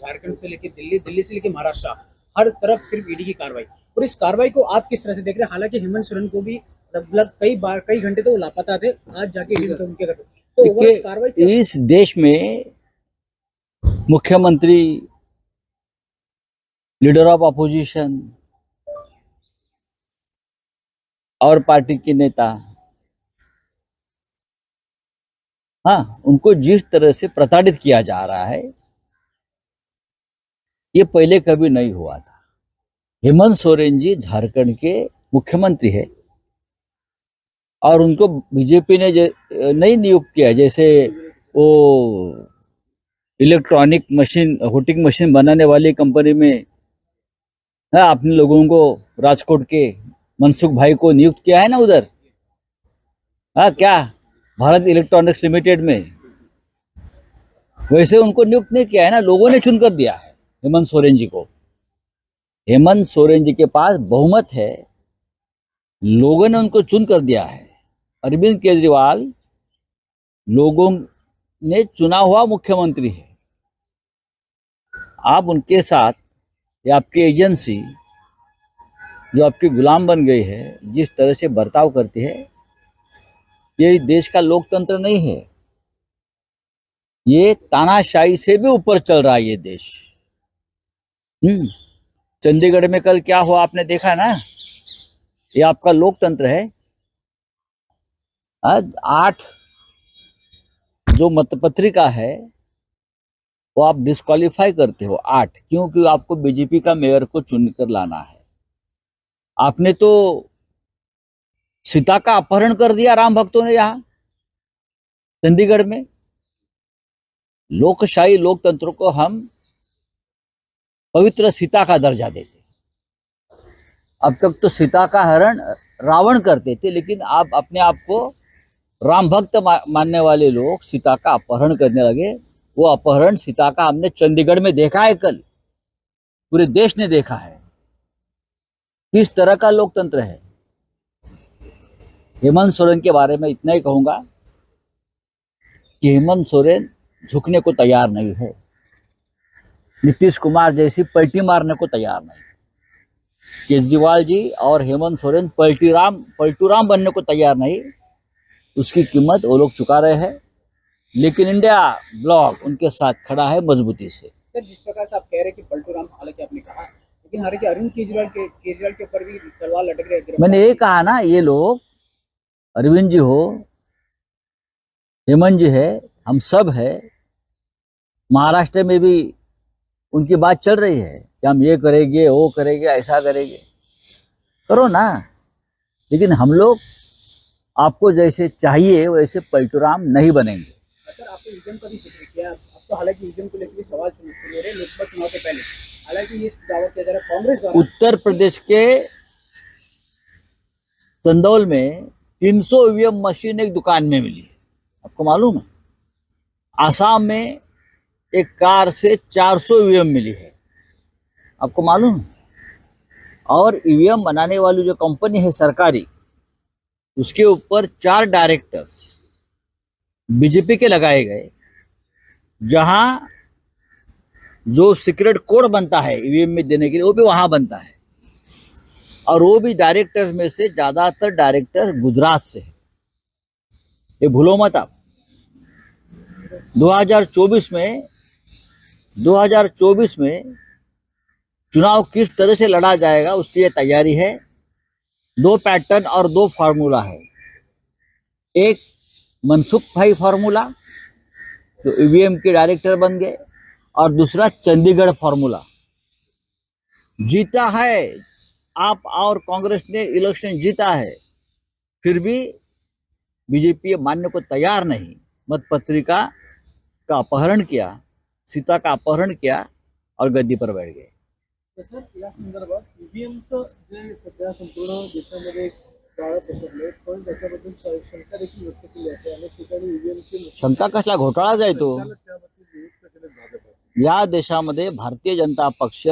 झारखंड से लेके दिल्ली दिल्ली से लेके महाराष्ट्र हर तरफ़ सिर्फ़ ईडी की कार्रवाई। और इस कार्रवाई को आप किस तरह से देख रहे हैं? हालाँकि हेमंत सोरेन को भी लगभग कई बार कई घंटे तो लापता थे आज जाके ईडी उनके घर तो कार्रवाई इस देश में मुख्यमंत्री लीडर ऑफ़ अपोजिशन और पार्टी के नेता हाँ उनको जिस तरह से प्रताड़ित किया जा रहा है ये पहले कभी नहीं हुआ था। हेमंत सोरेन जी झारखंड के मुख्यमंत्री है और उनको बीजेपी ने नहीं नियुक्त किया, जैसे वो इलेक्ट्रॉनिक मशीन वोटिंग मशीन बनाने वाली कंपनी में हाँ अपने लोगों को राजकोट के मनसुख भाई को नियुक्त किया है ना उधर? हाँ क्या? भारत इलेक्ट्रॉनिक्स लिमिटेड में। वैसे उनको नियुक्त नहीं किया है ना, लोगों ने चुनकर दिया है। हेमंत सोरेन जी को। हेमंत सोरेन जी के पास बहुमत है। लोगों ने उनको चुन कर दिया है। अरविंद केजरीवाल लोगों ने चुना हुआ मुख्यमंत्री है। आप उनके साथ या आपकी एजेंसी जो आपकी गुलाम बन गई है, जिस तरह से बर्ताव करती है, ये देश का लोकतंत्र नहीं है। ये तानाशाही से भी ऊपर चल रहा है ये देश। हम्म। चंडीगढ़ में कल क्या हुआ आपने देखा ना? ये आपका लोकतंत्र है। आज आठ जो मतपत्रिका है, वो आप डिस्कालीफाई करते हो, आठ। क्योंकि आपको बीजेपी का मेयर को चुनकर लाना है। आपने तो सीता का अपहरण कर दिया राम भक्तों ने यहाँ, चंडीगढ़ में। लोकशाही लोकतंत्र को हम पवित्र सीता का दर्जा देते। अब तक तो सीता का हरण रावण करते थे, लेकिन आप अपने आप को राम भक्त मानने वाले लोग सीता का अपहरण करने लगे। वो अपहरण सीता का हमने चंडीगढ़ में देखा है कल। पूरे देश ने देखा है। किस तरह का लोकतंत्र है? हेमंत सोरेन के बारे में इतना ही कहूँगा कि हेमंत सोरेन झुकने को तैयार नहीं है। नीतीश कुमार जैसी पलटी मारने को तैयार नहीं। केजरीवाल जी और हेमंत सोरेन पलटी राम पलटू राम बनने को तैयार नहीं। उसकी कीमत वो लोग चुका रहे हैं। लेकिन इंडिया ब्लॉक उनके साथ खड़ा है मजबूती से। सर जिस प्रकार से आप कह रहे हैं कि पलटू राम हालाँकि आपने कहा लेकिन हालाँकि अरविंद केजरीवाल के केजरीवाल के ऊपर भी तलवार लटक रही है मैंने ये कहा ना ये लोग अरविंद जी हो हेमंत जी है हम सब है। महाराष्ट्र में भी उनकी बात चल रही है कि हम ये करेंगे वो करेंगे ऐसा करेंगे। करो ना। लेकिन हम लोग आपको जैसे चाहिए वैसे पलटूराम नहीं बनेंगे। आपने ईवीएम का भी ज़िक्र किया? अब तो हालाँकि ईवीएम को लेकर सवाल सुन सुन रहे लोकसभा चुनाव से पहले। हालाँकि ये दावा किया जा रहा है कांग्रेस द्वारा। उत्तर प्रदेश के चंदौल में 300 ईवीएम मशीन एक दुकान में मिली आपको मालूम है? आसाम में एक कार से 400 ईवीएम मिली है। आपको मालूम और ईवीएम बनाने वाली जो कंपनी है सरकारी, उसके ऊपर चार डायरेक्टर्स बीजेपी के लगाए गए, जहाँ जो सीक्रेट कोड बनता है ईवीएम में देने के लिए, वो भी वहाँ बनता है। और वो भी डायरेक्टर्स में से ज़्यादातर डायरेक्टर गुजरात से है। ये भूलो मत आप। 2024 में 2024 में चुनाव किस तरह से लड़ा जाएगा, उसकी ये तैयारी है। दो पैटर्न और दो फार्मूला है। एक मनसुख भाई फार्मूला, जो ईवीएम के डायरेक्टर बन गए, और दूसरा चंडीगढ़ फार्मूला। जीता है, आप और कांग्रेस ने इलेक्शन जीता है, फिर भी बीजेपी मानने को तैयार नहीं, मत पत्रिका का अपहरण किया। सीता का अपहरण किया और गद्दी पर बैठ गए सर या संदर्भात ईव्हीएमचं जे सध्या संपूर्ण देशामध्ये काळ पसरले पण त्याच्याबद्दल श- शंका देखील व्यक्त केली जाते अनेक ठिकाणी ईव्हीएमची शंका कसला घोटाळाच आहे तो? या देशामध्ये भारतीय जनता पक्ष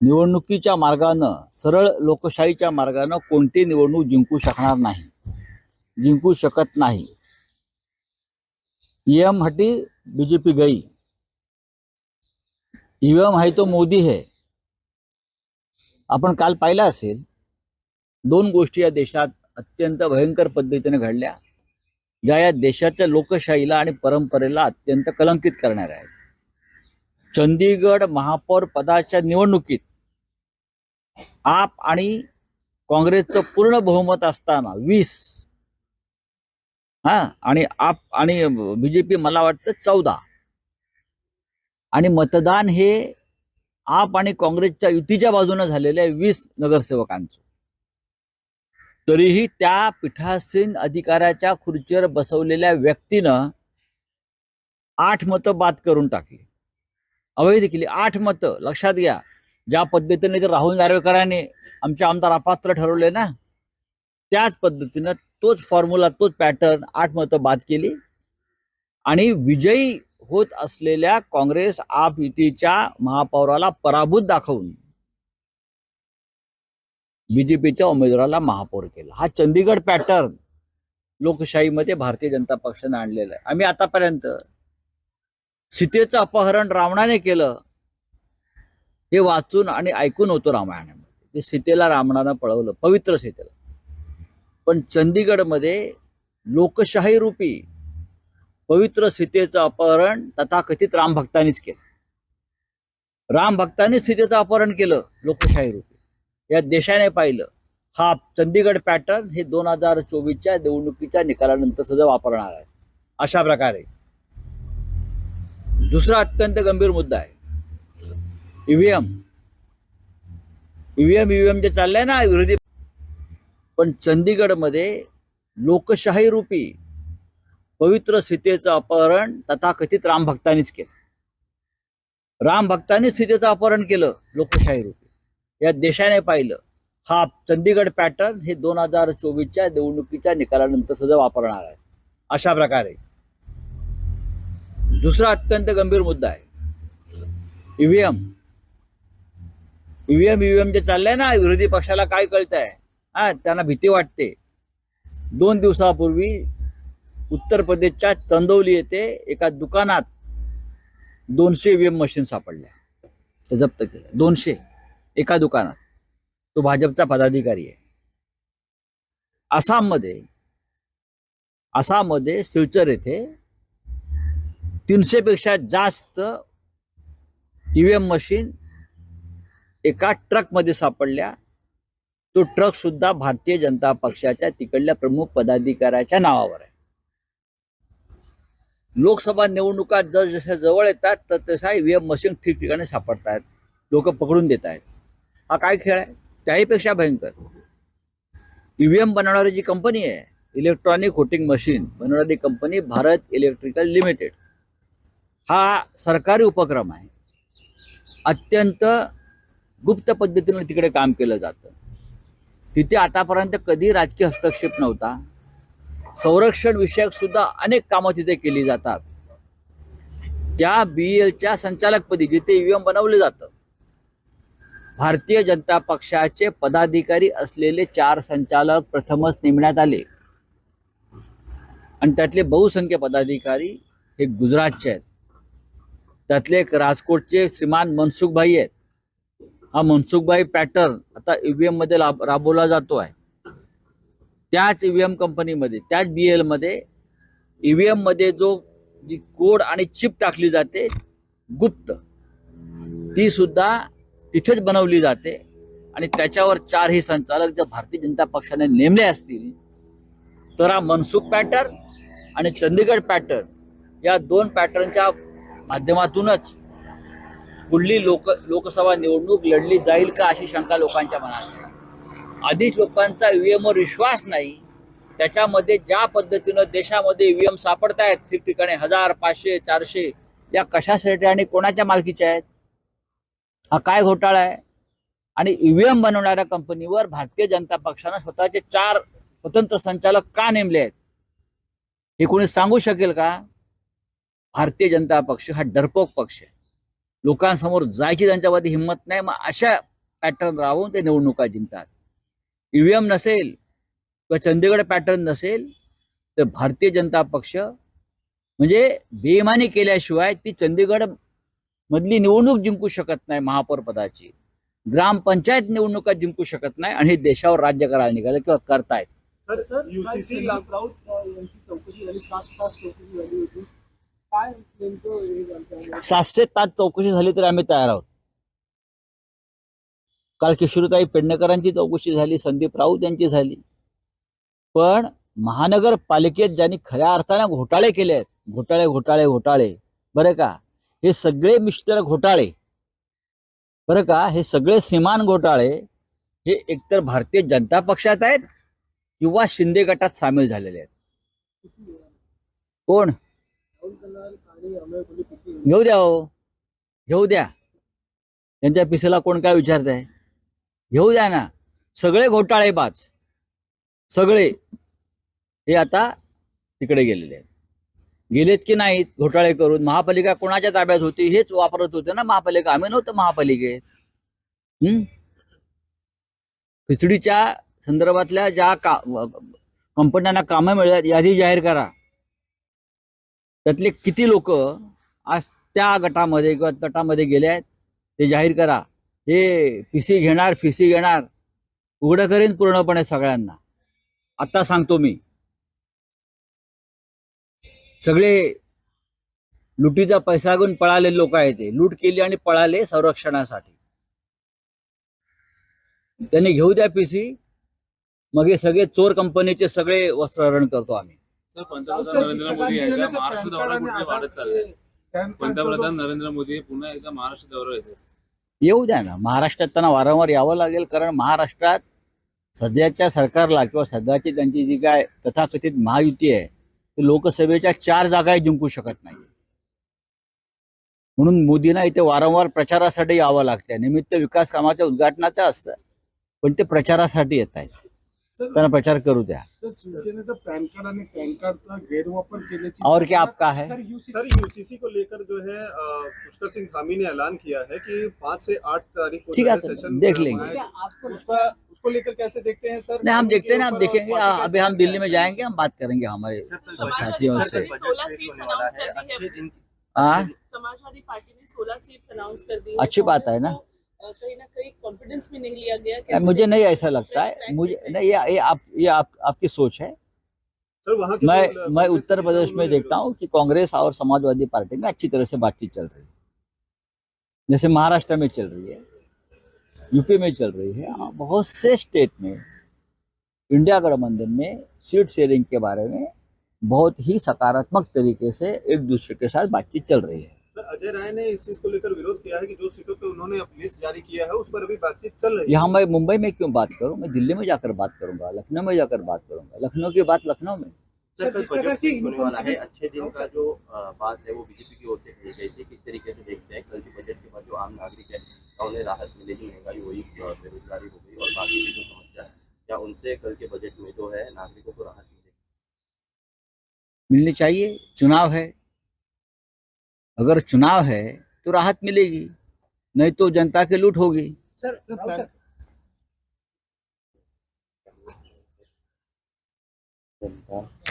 निवडणुकीच्या मार्गानं सरळ लोकशाहीच्या मार्गानं कोणती निवडणूक जिंकू शकणार नाही जिंकू शकत नाही. ईएम हटी बीजेपी गई। ईव्हीएम आहे तो मोदी है। आपण काल पाहिलं असेल दोन गोष्टी या देशात अत्यंत भयंकर पद्धतीने घडल्या ज्या या देशाच्या लोकशाहीला आणि परंपरेला अत्यंत कलंकित करणाऱ्या आहेत. चंदीगड महापौर पदाच्या निवडणुकीत आप आणि काँग्रेसचं पूर्ण बहुमत असताना वीस हा आणि आप आणि बीजेपी मला वाटतं चौदा. आणि मतदान हे आप आणि काँग्रेसच्या युतीच्या बाजूने झालेलं आहे वीस नगरसेवकांचं. तरीही त्या पीठासीन अधिकाऱ्याच्या खुर्चीवर बसवलेल्या व्यक्तीनं आठ मतं बाद करून टाकली. अवैध केली. आठ मतं. लक्षात घ्या. ज्या पद्धतीने ते राहुल नार्वेकरांनी आमचे आमदार अपात्र ठरवले ना त्याच पद्धतीनं तोच फॉर्म्युला तोच पॅटर्न आठ मतं बाद केली. आणि विजयी होत असलेल्या काँग्रेस आप युतीच्या महापौराला पराभूत दाखवून बीजेपीच्या उमेदवाराला महापौर केला. हा चंदीगड पॅटर्न लोकशाहीमध्ये भारतीय जनता पक्षाने आणलेला आहे. आम्ही आतापर्यंत सीतेचं अपहरण रावणाने केलं हे वाचून आणि ऐकून होतो रामायणामध्ये. की सीतेला रावणानं पळवलं पवित्र सीतेला. पण चंदीगडमध्ये लोकशाही रूपी पवित्र सीतेचं अपहरण तथाकथित राम भक्तांनीच केलं. राम भक्तांनीच सीतेचं अपहरण केलं लोकशाही रूपी. या देशाने पाहिलं हा चंदीगड पॅटर्न हे दोन हजार चोवीसच्या निवडणुकीच्या निकालानंतर सुद्धा वापरणार आहे. अशा प्रकारे. दुसरा अत्यंत गंभीर मुद्दा आहे. ईव्हीएम. ईव्हीएम ईव्हीएम जे चाललंय ना विरोधी पण चंदीगडमध्ये लोकशाही रूपी पवित्र सीतेचं अपहरण तथाकथित राम भक्तांनीच केलं. राम भक्तांनीच सीतेचं अपहरण केलं लोकशाही रूपी. या देशाने पाहिलं हा चंदीगड पॅटर्न हे दोन हजार चोवीसच्या निवडणुकीच्या निकालानंतर सुद्धा वापरणार आहे. अशा प्रकारे. दुसरा अत्यंत गंभीर मुद्दा आहे. ईव्हीएम. ईव्हीएम ईव्हीएम जे चाललंय ना विरोधी पक्षाला काय कळतंय? हा त्यांना भीती वाटते. दोन दिवसापूर्वी उत्तर प्रदेशच्या चंदौली येथे एका दुकानात दोनशे ईव्हीएम मशीन सापडल्या. ते जप्त केलं. दोनशे एका दुकानात. तो भाजपचा पदाधिकारी आहे. आसाममध्ये आसाममध्ये सिलचर येथे तीनशे पेक्षा जास्त ईव्हीएम मशीन एका ट्रकमध्ये सापडल्या. तो ट्रक सुद्धा भारतीय जनता पक्षाच्या तिकडल्या प्रमुख पदाधिकाऱ्याच्या नावावर आहे. लोकसभा निवडणुका जर जशा जवळ येतात तर तसा ईव्हीएम मशीन ठिकठिकाणी सापडतात लोक पकडून देत आहेत हा काय खेळ आहे? त्याहीपेक्षा भयंकर. ईव्हीएम बनवणारी जी कंपनी आहे इलेक्ट्रॉनिक व्होटिंग मशीन बनवणारी कंपनी भारत इलेक्ट्रिकल लिमिटेड हा सरकारी उपक्रम आहे. अत्यंत गुप्त पद्धतीने तिकडे काम केलं जातं. तिथे आतापर्यंत कधी राजकीय हस्तक्षेप नव्हता. संरक्षण विषयक सुद्धा अनेक कामं तिथे केली जातात. त्या बी एलच्या संचालकपदी जिथे ईव्हीएम बनवलं जातं भारतीय जनता पक्षाचे पदाधिकारी असलेले चार संचालक प्रथमच नेमण्यात आले. आणि त्यातले बहुसंख्य पदाधिकारी हे गुजरातचे आहेत. त्यातले एक राजकोटचे श्रीमान मनसुखभाई आहेत. हा मनसुखबाई पॅटर्न आता ईव्हीएममध्ये राबवला जातो आहे त्याच ईव्हीएम कंपनीमध्ये त्याच बी एलमध्ये ईव्हीएममध्ये जो जी कोड आणि चिप टाकली जाते गुप्त. ती सुद्धा तिथेच बनवली जाते आणि त्याच्यावर चारही संचालक जर भारतीय जनता पक्षाने नेमले असतील तर हा मनसुख पॅटर्न आणि चंदीगड पॅटर्न या दोन पॅटर्नच्या माध्यमातूनच पुढली लोक लोकसभा निवडणूक लढली जाईल का अशी शंका लोकांच्या मनात आधीच लोकांचा ईव्हीएमवर विश्वास नाही. त्याच्यामध्ये ज्या पद्धतीनं देशामध्ये ईव्हीएम सापडत आहेत ठिकठिकाणी हजार पाचशे चारशे या कशासाठी आणि कोणाच्या मालकीच्या आहेत? हा काय घोटाळा आहे? आणि ईव्हीएम बनवणाऱ्या कंपनीवर भारतीय जनता पक्षानं स्वतःचे चार स्वतंत्र संचालक का नेमले आहेत? हे कोणी सांगू शकेल का? भारतीय जनता पक्ष हा डरपोक पक्ष आहे. लोकांसमोर जायची त्यांच्यामध्ये हिंमत नाही मग अशा पॅटर्न राहून ते निवडणुका जिंकतात. ईव्हीएम नसेल किंवा चंदीगड पॅटर्न नसेल तर भारतीय जनता पक्ष म्हणजे बेईमानी केल्याशिवाय ती चंदीगड मधली निवडणूक जिंकू शकत नाही महापौर पदाची ग्रामपंचायत निवडणुका जिंकू शकत नाही आणि हे देशावर राज्य करायला निघाले किंवा करतायत. काय नेमकं हे झालं? सातशे तास चौकशी झाली तरी आम्ही तयार आहोत. काल किशोरीताई पेडणेकरांची चौकशी झाली संदीप राऊत यांची झाली. पण महानगरपालिकेत ज्यांनी खऱ्या अर्थाने घोटाळे केले आहेत घोटाळे घोटाळे घोटाळे बरं का हे सगळे मिस्टर घोटाळे बरं का हे सगळे श्रीमान घोटाळे हे एकतर भारतीय जनता पक्षात आहेत किंवा शिंदे गटात सामील झालेले आहेत. कोण? घेऊ द्या हो. घेऊ द्या. त्यांच्या पिसेला कोण काय विचारत आहे घेऊ द्या ना. सगळे घोटाळे पाच सगळे. हे आता तिकडे गेलेले आहेत. गेलेत की नाहीत घोटाळे करून. महापालिका कोणाच्या ताब्यात होती हेच वापरत होते ना महापालिका. आम्ही नव्हतं महापालिकेत. हम्म? खिचडीच्या संदर्भातल्या ज्या का कंपन्यांना कामं मिळतात यादी जाहीर करा. त्यातले किती लोक आज त्या गटामध्ये किंवा तटामध्ये गेले आहेत ते जाहीर करा. हे फिसी घेणार फिसी घेणार उघडं करेन पूर्णपणे सगळ्यांना. आता सांगतो मी. सगळे लुटीचा पैसा घेऊन पळाले लोक आहेत ते लूट केली आणि पळाले संरक्षणासाठी. त्यांनी घेऊ द्या पीसी मग हे सगळे चोर कंपनीचे सगळे वस्त्रहरण करतो आम्ही. पंतप्रधान नरेंद्र मोदी यांचा महाराष्ट्र दौरा कुठे वाढत चाललाय. पंतप्रधान नरेंद्र मोदी हे पुन्हा एकदा महाराष्ट्र दौरा येते येऊ द्या ना. महाराष्ट्रात त्यांना वारंवार यावं लागेल कारण महाराष्ट्रात सध्याच्या सरकारला किंवा सध्याची त्यांची जी काय तथाकथित महायुती आहे ती लोकसभेच्या चार जागा जिंकू शकत नाही. म्हणून मोदींना इथे वारंवार प्रचारासाठी यावं लागतं निमित्त विकास कामाच्या उद्घाटनाचं असतं. पण ते प्रचारासाठी येत आहेत त्यांना प्रचार करू द्या शिवसेनेचं पॅन कार्ड आणि पॅन कार्डचा गैरवापर केल्याची और क्या आपका है सर यूसी सर यूसीसी को लेकर जो है पुष्कर सिंह धामी ने ऐलान किया है कि पाँच से आठ तारीख को ठीक है, है देख लेंगे। आपको उसका उसको लेकर कैसे देखते हैं सर नहीं हम देखते हैं ना हम देखेंगे अभी हम दिल्ली में जाएँगे हम बात करेंगे हमारे सब साथियों से पार्टी ने 16 सीट्स अनाउंस कर दी है हाँ समाजवादी पार्टी ने सोलह सीट अनाउंस कर दी अच्छी बात है ना। कहीं ना कहीं कॉन्फिडेंस में नहीं लिया गया मुझे नहीं ऐसा लगता है। मुझे नहीं ये ये आप ये आप आपकी सोच है। सर वहाँ के मैं मैं उत्तर प्रदेश में देखता हूँ कि कांग्रेस और समाजवादी पार्टी में अच्छी तरह से बातचीत चल रही है। जैसे महाराष्ट्र में चल रही है यूपी में चल रही है हाँ, बहुत से स्टेट में इंडिया गठबंधन में सीट शेयरिंग के बारे में बहुत ही सकारात्मक तरीके से एक दूसरे के साथ बातचीत चल रही है। अजय राय ने इस चीज़ को लेकर विरोध किया है कि जो सीटों पे उन्होंने अपनी लिस्ट जारी किया है उस पर अभी बातचीत चल रही है। यहाँ मैं मुंबई में क्यों बात करूँ? मैं दिल्ली में जाकर बात करूँगा लखनऊ में जाकर बात करूँगा। लखनऊ की बात लखनऊ में। है अच्छे दिन का जो बात है वो बीजेपी की ओर से कही गई थी किस तरीके से देखते हैं? कल के बजट के बाद जो आम नागरिक है उन्हें राहत मिलेगी महँगाई हुई बेरोजगारी हो गई और बाकी की जो समस्या है क्या उनसे कल के बजट में जो है नागरिकों को राहत मिलेगी? मिलनी चाहिए चुनाव है अगर चुनाव है तो राहत मिलेगी नहीं तो जनता के लूट होगी। सर सर, सर जनता